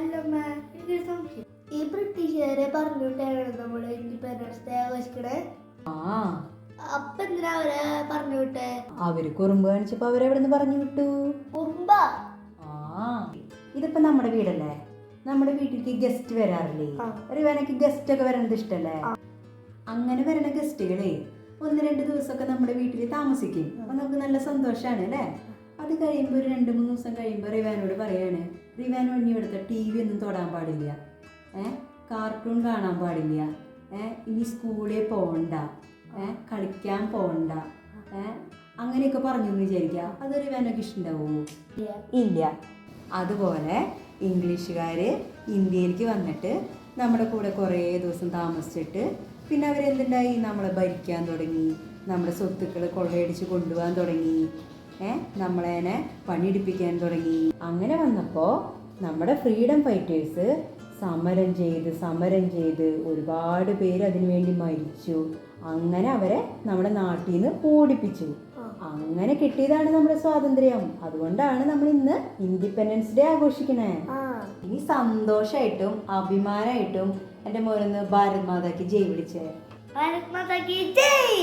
അല്ലമ്മ എനിക്കൊരു സംശയം. ഈ ബ്രിട്ടീഷുകാരെ പറഞ്ഞുവിട്ടാണ് നമ്മൾ ഇൻഡിപെൻഡൻസ് ഡേ ആഘോഷിക്കണേ? ആ. അപ്പൊ എന്തിനാ അവരെ പറഞ്ഞു വിട്ടേ? അവർ കുറുമ്പ് കാണിച്ചപ്പോ അവരെവിടുന്ന് പറഞ്ഞു വിട്ടു? ഉറുമ്പ ആ. ഇതിപ്പോ നമ്മുടെ വീടല്ലേ? നമ്മുടെ വീട്ടിലേക്ക് ഗസ്റ്റ് വരാറില്ലേ. റിവാനക്ക് ഗസ്റ്റ് ഒക്കെ വരണത് ഇഷ്ടല്ലേ? അങ്ങനെ വരണ ഗസ്റ്റുകളെ ഒന്ന് രണ്ട് ദിവസമൊക്കെ നമ്മുടെ വീട്ടിൽ താമസിക്കും. അപ്പൊ നമുക്ക് നല്ല സന്തോഷാണ് അല്ലേ? അത് കഴിയുമ്പോൾ ഒരു രണ്ട് മൂന്ന് ദിവസം കഴിയുമ്പോൾ റിവാനോട് പറയാണ് റിവാനോ ഇനി ഇവിടുത്തെ ടി വി ഒന്നും തൊടാൻ പാടില്ല. ഏ? കാർട്ടൂൺ കാണാൻ പാടില്ല. ഏ? ഇനി സ്കൂളിൽ പോകണ്ട ഏ? കളിക്കാൻ പോകണ്ട ഏ? അങ്ങനെയൊക്കെ പറഞ്ഞു എന്ന് വിചാരിക്കുക. അത് റിവാനോക്ക് ഇഷ്ടമുണ്ടാവുമോ ഇല്ല. അതുപോലെ ഇംഗ്ലീഷുകാർ ഇന്ത്യയിലേക്ക് വന്നിട്ട് നമ്മുടെ കൂടെ കുറേ ദിവസം താമസിച്ചിട്ട് പിന്നെ അവരെന്തുണ്ടായി? നമ്മളെ ഭരിക്കാൻ തുടങ്ങി. നമ്മുടെ സ്വത്തുക്കൾ കൊള്ളയടിച്ച് കൊണ്ടുപോകാൻ തുടങ്ങി. നമ്മളേനെ പണിയെടുപ്പിക്കാൻ തുടങ്ങി. അങ്ങനെ വന്നപ്പോൾ നമ്മുടെ ഫ്രീഡം ഫൈറ്റേഴ്സ് സമരം ചെയ്ത് സമരം ചെയ്ത് ഒരുപാട് പേര് അതിനുവേണ്ടി മരിച്ചു. അങ്ങനെ അവരെ നമ്മുടെ നാട്ടിൽ നിന്ന് ഓടിപ്പിച്ചു അങ്ങനെ കിട്ടിയതാണ് നമ്മുടെ സ്വാതന്ത്ര്യം. അതുകൊണ്ടാണ് നമ്മൾ ഇന്ന് ഇൻഡിപെൻഡൻസ് ഡേ ആഘോഷിക്കണേ. ഇനി സന്തോഷമായിട്ടും അഭിമാനമായിട്ടും എന്റെ മോനൊന്ന് ഭാരത് മാതാക്ക് ജയ് വിളിച്ചേ. ഭാരത് മാതാക്ക് ജയ്!